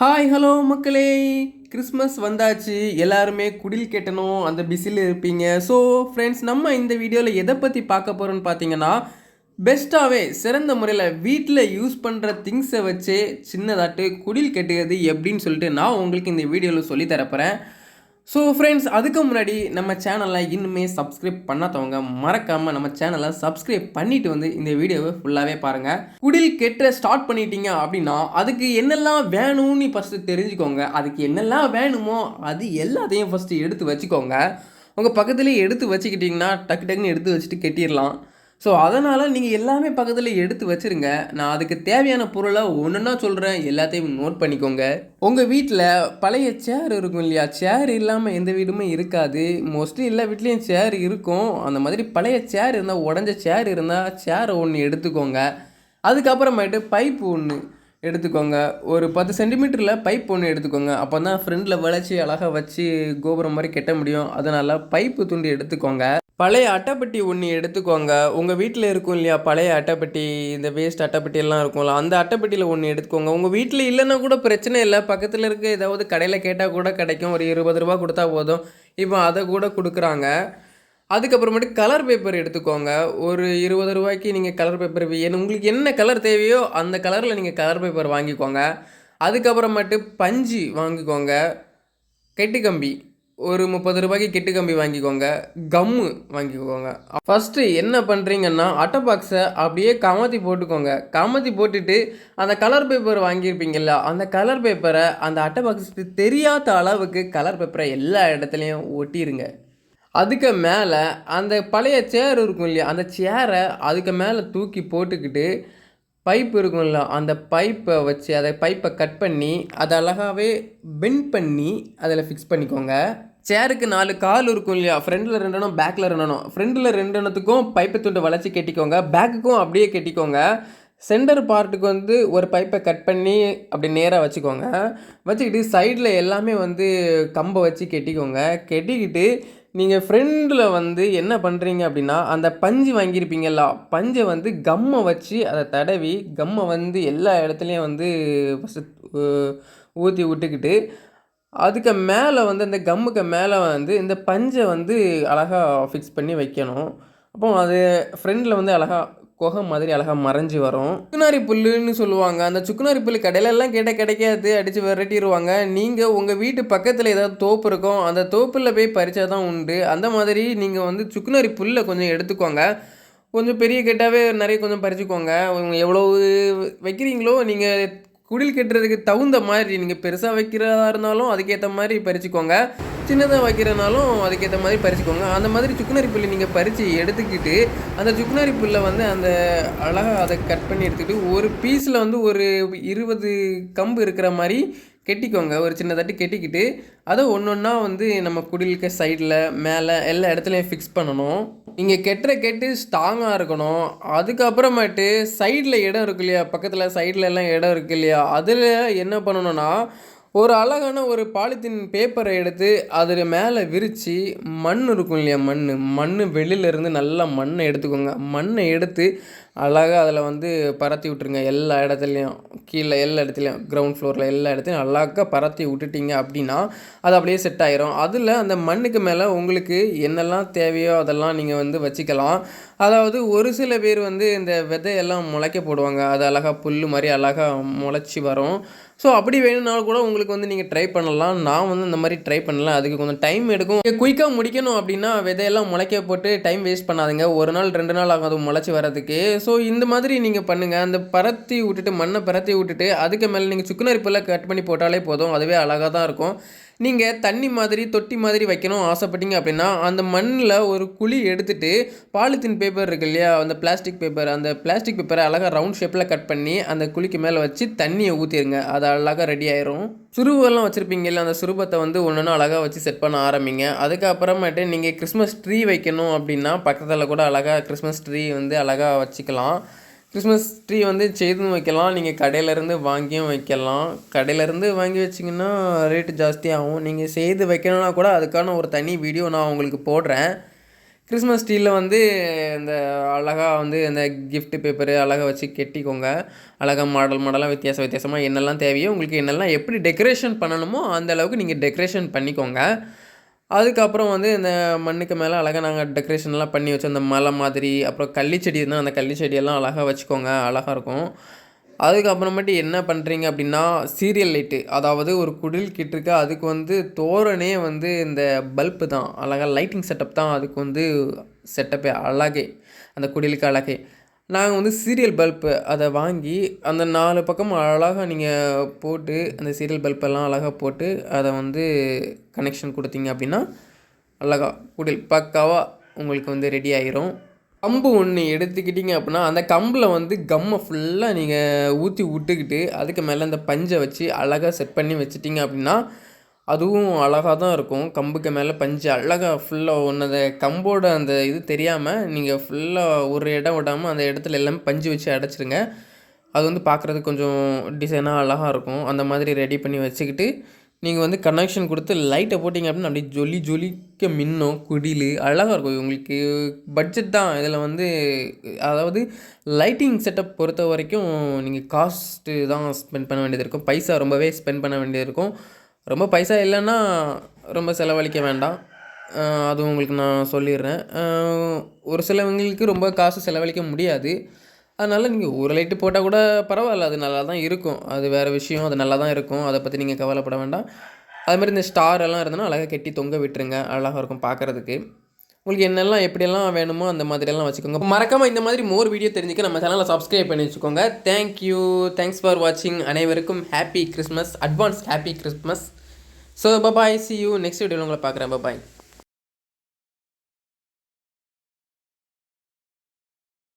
Hi hello மக்களே. Christmas வந்தாச்சு. எல்லாருமே குடில் கெட்டணும். அந்த பிஸியில் இருப்பீங்க. ஸோ ஃப்ரெண்ட்ஸ் நம்ம இந்த வீடியோவில் எதை பற்றி பார்க்க போகிறோம்னு பார்த்தீங்கன்னா பெஸ்ட்டாகவே சிறந்த முறையில் வீட்டில் யூஸ் பண்ணுற திங்ஸை வச்சே சின்னதாட்டு குடில் கெட்டுகிறது எப்படின்னு சொல்லிட்டு நான் உங்களுக்கு இந்த வீடியோவில் சொல்லி தரப்போகிறேன் ஸோ ஃப்ரெண்ட்ஸ் அதுக்கு முன்னாடி நம்ம சேனலை இன்னுமே சப்ஸ்கிரைப் பண்ணாதவங்க மறக்காமல் நம்ம சேனலை சப்ஸ்கிரைப் பண்ணிட்டு வந்து இந்த வீடியோவை ஃபுல்லாகவே பாருங்கள் குடில் கெட்ட ஸ்டார்ட் பண்ணிட்டீங்க அப்படின்னா அதுக்கு என்னெல்லாம் வேணும்னு ஃபஸ்ட்டு தெரிஞ்சுக்கோங்க. அதுக்கு என்னெல்லாம் வேணுமோ அது எல்லாத்தையும் ஃபஸ்ட்டு எடுத்து வச்சுக்கோங்க. உங்கள் பக்கத்துலேயே எடுத்து வச்சுக்கிட்டிங்கன்னா டக்கு டக்குன்னு எடுத்து வச்சுட்டு கெட்டிடலாம். ஸோ அதனால் நீங்கள் எல்லாமே பக்கத்தில் எடுத்து வச்சுருங்க. நான் அதுக்கு தேவையான பொருளை ஒன்றுன்னா சொல்கிறேன் எல்லாத்தையும் நோட் பண்ணிக்கோங்க. உங்கள் வீட்டில் பழைய சேர் இருக்கும் இல்லையா? சேர் இல்லாமல் எந்த வீடுமே இருக்காது. மோஸ்ட்லி எல்லா வீட்லேயும் சேர் இருக்கும். அந்த மாதிரி பழைய சேர் இருந்தால் உடஞ்ச சேர் இருந்தால் சேரை ஒன்று எடுத்துக்கோங்க. அதுக்கப்புறமேட்டு பைப் ஒன்று எடுத்துக்கோங்க. ஒரு பத்து சென்டிமீட்டரில் பைப் ஒன்று எடுத்துக்கோங்க. அப்போ தான் ஃப்ரெண்டில் வளைச்சி அழகாக வச்சு கோபுரம் மாதிரி கெட்ட முடியும். அதனால் பைப்பு துண்டு எடுத்துக்கோங்க. பழைய அட்டைப்பெட்டி ஒன்று எடுத்துக்கோங்க. உங்கள் வீட்டில் இருக்கும் இல்லையா? பழைய அட்டைப்பெட்டி இந்த வேஸ்ட் அட்டைப்பெட்டி எல்லாம் இருக்கும்ல அந்த அட்டைப்பெட்டியில் ஒன்று எடுத்துக்கோங்க. உங்கள் வீட்டில் இல்லைன்னா கூட பிரச்சனை இல்லை. பக்கத்தில் இருக்க ஏதாவது கடையில் கேட்டால் கூட கிடைக்கும். ஒரு இருபது ரூபா கொடுத்தா போதும். இப்போ அதை கூட கொடுக்குறாங்க. அதுக்கப்புறமேட்டு கலர் பேப்பர் எடுத்துக்கோங்க. ஒரு இருபது ரூபாய்க்கு நீங்கள் கலர் பேப்பர் வேணும் உங்களுக்கு என்ன கலர் தேவையோ அந்த கலரில் நீங்கள் கலர் பேப்பர் வாங்கிக்கோங்க. அதுக்கப்புறமேட்டு பஞ்சு வாங்கிக்கோங்க. கெட்டு கம்பி ஒரு முப்பது ரூபாய்க்கு கெட்டு கம்பி வாங்கிக்கோங்க கம்மு வாங்கிக்கோங்க. ஃபஸ்ட்டு என்ன பண்ணுறீங்கன்னா அட்டை பாக்ஸை அப்படியே கமத்தி போட்டுக்கோங்க. கமத்தி போட்டுட்டு அந்த கலர் பேப்பர் வாங்கியிருப்பீங்கள்ல அந்த கலர் பேப்பரை அந்த அட்டை பாக்ஸுக்கு தெரியாத அளவுக்கு கலர் பேப்பரை எல்லா இடத்துலையும் ஒட்டிடுங்க அதுக்கு மேலே அந்த பழைய சேர் இருக்கும் இல்லையா அந்த சேரை அதுக்கு மேலே தூக்கி போட்டுக்கிட்டு பைப் இருக்கும்ல அந்த பைப்பை வச்சு அதை பைப்பை கட் பண்ணி அதை அழகாகவே பெண்ட் பண்ணி அதில் ஃபிக்ஸ் பண்ணிக்கோங்க. சேருக்கு நாலு கால் இருக்கும் இல்லையா? ஃப்ரண்டில் ரெண்டனும் பேக்கில் ரெண்டனும் ஃப்ரண்டில் ரெண்டனத்துக்கும் பைப்பை துண்டு வளைச்சி கட்டிக்கோங்க. பேக்குக்கும் அப்படியே கட்டிக்கோங்க. சென்டர் பார்ட்டுக்கு வந்து ஒரு பைப்பை கட் பண்ணி அப்படி நேராக வச்சுக்கோங்க. வச்சுக்கிட்டு சைடில் எல்லாமே வந்து கம்பை வச்சு கெட்டிக்கோங்க. கெட்டிக்கிட்டு நீங்கள் ஃப்ரெண்டில் வந்து என்ன பண்ணுறீங்க அப்படின்னா அந்த பஞ்சு வாங்கியிருப்பீங்கல்ல பஞ்சை வந்து கம்மை வச்சு அதை தடவி கம்மை வந்து எல்லா இடத்துலையும் வந்து ஃபஸ்ட்டு ஊற்றி விட்டுக்கிட்டு அதுக்கு மேலே வந்து இந்த கம்முக்கு மேலே வந்து இந்த பஞ்சை வந்து அழகாக ஃபிக்ஸ் பண்ணி வைக்கணும். அப்போ அது ஃப்ரெண்டில் வந்து அழகாக குகை மாதிரி அழகாக மறைஞ்சு வரும். சுக்குனாரி புல்லுன்னு சொல்லுவாங்க. அந்த சுக்குனாரி புல் கடையிலெல்லாம் கேட்டால் கிடைக்காது. அடித்து விரட்டிடுவாங்க நீங்கள் உங்கள் வீட்டு பக்கத்தில் ஏதாவது தோப்பு இருக்கும் அந்த தோப்பில் போய் பறிச்சா தான் உண்டு. அந்த மாதிரி நீங்கள் வந்து சுக்குனாரி புல்லை கொஞ்சம் எடுத்துக்கோங்க. கொஞ்சம் பெரிய கெட்டாவே நிறைய கொஞ்சம் பறிச்சுக்கோங்க. எவ்வளோ வைக்கிறீங்களோ நீங்கள் குடில் கட்டுறதுக்கு தகுந்த மாதிரி நீங்கள் பெருசாக வைக்கிறதா இருந்தாலும் அதுக்கேற்ற மாதிரி பறிச்சுக்கோங்க. சின்னதாக வைக்கிறனாலும் அதுக்கேற்ற மாதிரி பறிச்சுக்கோங்க. அந்த மாதிரி சுக்குனரி புல்லை நீங்கள் பறித்து எடுத்துக்கிட்டு அந்த சுக்குனரி புல்லை வந்து அந்த அழகாக அதை கட் பண்ணி எடுத்துக்கிட்டு ஒரு பீஸில் வந்து ஒரு இருபது கம்பு இருக்கிற மாதிரி கெட்டிக்கோங்க. ஒரு சின்ன தட்டு கெட்டிக்கிட்டு அதை ஒன்று ஒன்றா வந்து நம்ம குடிலுக்கு சைடில் மேலே எல்லா இடத்துலையும் ஃபிக்ஸ் பண்ணணும். நீங்கள் கெட்டுற கெட்டு ஸ்ட்ராங்காக இருக்கணும். அதுக்கப்புறமேட்டு சைடில் இடம் இருக்கு இல்லையா? பக்கத்தில் சைடில் எல்லாம் இடம் இருக்கு இல்லையா? அதில் என்ன பண்ணணும்னா ஒரு அழகான ஒரு பாலித்தீன் பேப்பரை எடுத்து அதில் மேலே விரித்து மண் இருக்கும் இல்லையா? மண் மண் வெளியிலேருந்து நல்லா மண்ணை எடுத்துக்கோங்க. மண்ணை எடுத்து அழகாக அதில் வந்து பரத்தி விட்ருங்க எல்லா இடத்துலையும். கீழே எல்லா இடத்துலையும் கிரவுண்ட் ஃப்ளோரில் எல்லா இடத்துலையும் அழகாக பரத்தி விட்டுட்டீங்க அப்படின்னா அது அப்படியே செட் ஆயிரும். அதில் அந்த மண்ணுக்கு மேலே உங்களுக்கு என்னெல்லாம் தேவையோ அதெல்லாம் நீங்கள் வந்து வச்சுக்கலாம். அதாவது ஒரு சில பேர் வந்து இந்த விதையெல்லாம் முளைக்க போடுவாங்க. அது அழகாக புல் மாதிரி அழகாக முளைச்சி வரும். ஸோ அப்படி வேணும்னாலும் கூட உங்களுக்கு வந்து நீங்கள் ட்ரை பண்ணலாம். நான் வந்து இந்த மாதிரி ட்ரை பண்ணலாம் அதுக்கு கொஞ்சம் டைம் எடுக்கும். குயிக்காக முடிக்கணும் அப்படின்னா விதையெல்லாம் முளைக்க போட்டு டைம் வேஸ்ட் பண்ணாதுங்க. ஒரு நாள் ரெண்டு நாள் ஆகும் அது முளைச்சி வரதுக்கு ஸோ இந்த மாதிரி நீங்கள் பண்ணுங்கள் அந்த பரத்தி விட்டுட்டு மண்ணை பரத்தி விட்டுட்டு அதுக்கு மேலே நீங்கள் சுக்குனரிப்பெல்லாம் கட் பண்ணி போட்டாலே போதும். அதுவே அழகாக தான் இருக்கும். நீங்கள் தண்ணி மாதிரி தொட்டி மாதிரி வைக்கணும் ஆசைப்பட்டீங்க அப்படின்னா அந்த மண்ணில் ஒரு குழி எடுத்துட்டு பாலித்தீன் பேப்பர் இருக்கு இல்லையா? அந்த பிளாஸ்டிக் பேப்பர் அந்த பிளாஸ்டிக் பேப்பரை அழகாக ரவுண்ட் ஷேப்பில் கட் பண்ணி அந்த குழிக்கு மேலே வச்சு தண்ணியை ஊற்றிடுங்க அது அழகாக ரெடி ஆயிரும். சுருவெல்லாம் வச்சுருப்பீங்கல்ல அந்த சுருபத்தை வந்து ஒன்று அழகாக வச்சு செட் பண்ண ஆரம்பிங்க. அதுக்கப்புறமேட்டு நீங்கள் கிறிஸ்மஸ் ட்ரீ வைக்கணும் அப்படின்னா பக்கத்தில் கூட அழகாக கிறிஸ்மஸ் ட்ரீ வந்து அழகாக வச்சுக்கலாம். கிறிஸ்மஸ் ட்ரீ வந்து செய்தும் வைக்கலாம். நீங்கள் கடையிலேருந்து வாங்கியும் வைக்கலாம். கடையிலேருந்து வாங்கி வச்சிங்கன்னா ரேட்டு ஜாஸ்தியாகும். நீங்கள் செய்து வைக்கணும்னா கூட அதுக்கான ஒரு தனி வீடியோ நான் உங்களுக்கு போடுறேன். கிறிஸ்மஸ் ட்ரீயில் வந்து இந்த அழகாக வந்து இந்த கிஃப்ட்டு பேப்பரு அழகாக வச்சு கெட்டிக்கோங்க. அழகாக மாடல் மாடலாக வித்தியாச வித்தியாசமாக என்னெல்லாம் தேவையோ உங்களுக்கு என்னெல்லாம் எப்படி டெக்கரேஷன் பண்ணணுமோ அந்த அளவுக்கு நீங்கள் டெக்கரேஷன் பண்ணிக்கோங்க. அதுக்கப்புறம் வந்து இந்த மண்ணுக்கு மேலே அழகாக நாங்கள் டெக்கரேஷன்லாம் பண்ணி வச்சோம் அந்த மலை மாதிரி அப்புறம் கள்ளிச்செடி இருந்தால் அந்த கள்ளிச்செடியெல்லாம் அழகாக வச்சுக்கோங்க அழகாக இருக்கும். அதுக்கப்புறமேட்டு என்ன பண்ணுறீங்க அப்படின்னா சீரியல் லைட்டு அதாவது ஒரு குடில் கிட்டிருக்கு அதுக்கு வந்து தோரணே வந்து இந்த பல்பு தான். அழகாக லைட்டிங் செட்டப் தான் அதுக்கு வந்து செட்டப்பே அழகே அந்த குடிலுக்கு அழகே. நாங்கள் வந்து சீரியல் பல்பு அதை வாங்கி அந்த நாலு பக்கம் அழகாக நீங்கள் போட்டு அந்த சீரியல் பல்பெல்லாம் அழகாக போட்டு அதை வந்து கனெக்ஷன் கொடுத்தீங்க அப்படின்னா அழகா குடில் பக்காவாக உங்களுக்கு வந்து ரெடி ஆயிரும். கம்பு ஒன்று எடுத்துக்கிட்டிங்க அப்படின்னா அந்த கம்பில் வந்து கம்மை ஃபுல்லாக நீங்கள் ஊற்றி விட்டுக்கிட்டு அதுக்கு மேலே அந்த பஞ்சை வச்சு அழகாக செட் பண்ணி வச்சிட்டிங்க அப்படின்னா அதுவும் அழகாக தான் இருக்கும். கம்புக்கு மேலே பஞ்சு அழகாக ஃபுல்லாக ஒன்று அந்த கம்போட அந்த இது தெரியாமல் நீங்கள் ஃபுல்லாக ஒரு இடம் விடாமல் அந்த இடத்துல எல்லாமே பஞ்சு வச்சு அடைச்சிருங்க. அது வந்து பார்க்குறதுக்கு கொஞ்சம் டிசைனாக அழகாக இருக்கும். அந்த மாதிரி ரெடி பண்ணி வச்சுக்கிட்டு நீங்கள் வந்து கனெக்ஷன் கொடுத்து லைட்டை போட்டிங்க அப்படின்னா அப்படியே ஜொலி ஜொலிக்க மின்னும் குடில் அழகாக இருக்கும். உங்களுக்கு பட்ஜெட் தான். இதில் வந்து அதாவது லைட்டிங் செட்டப் பொறுத்த வரைக்கும் நீங்கள் காஸ்ட்டு தான் ஸ்பெண்ட் பண்ண வேண்டியது இருக்கும். பைசா ரொம்பவே ஸ்பெண்ட் பண்ண வேண்டியது இருக்கும். ரொம்ப பைசா இல்லைன்னா ரொம்ப செலவழிக்க வேண்டாம். அதுவும் அது உங்களுக்கு நான் சொல்லிடுறேன். ஒரு சிலவங்களுக்கு ரொம்ப காசு செலவழிக்க முடியாது. அதனால் நீங்கள் ஒரு லைட்டு போட்டால் கூட பரவாயில்ல அது நல்லா தான் இருக்கும். அது வேறு விஷயம் அது நல்லா தான் இருக்கும். அதை பற்றி நீங்கள் கவலைப்பட வேண்டாம். அது மாதிரி இந்த ஸ்டார் எல்லாம் இருந்ததுன்னா அழகாக கட்டி தொங்க விட்டுருங்க. அழகாக இருக்கும் பார்க்குறதுக்கு. உங்களுக்கு என்னெல்லாம் எப்படியெல்லாம் வேணுமோ அந்த மாதிரியெல்லாம் வச்சுக்கோங்க. மறக்காமல் இந்த மாதிரி மோர் வீடியோ தெரிஞ்சுக்க நம்ம சேனலை சப்ஸ்கிரைப் பண்ணி வச்சுக்கோங்க. தேங்க்யூ தேங்க்ஸ் ஃபார் வாட்சிங் அனைவருக்கும் happy Christmas advance happy Christmas so bye bye see you next வீடியோவில் உங்களை பார்க்குறேன். பபாய்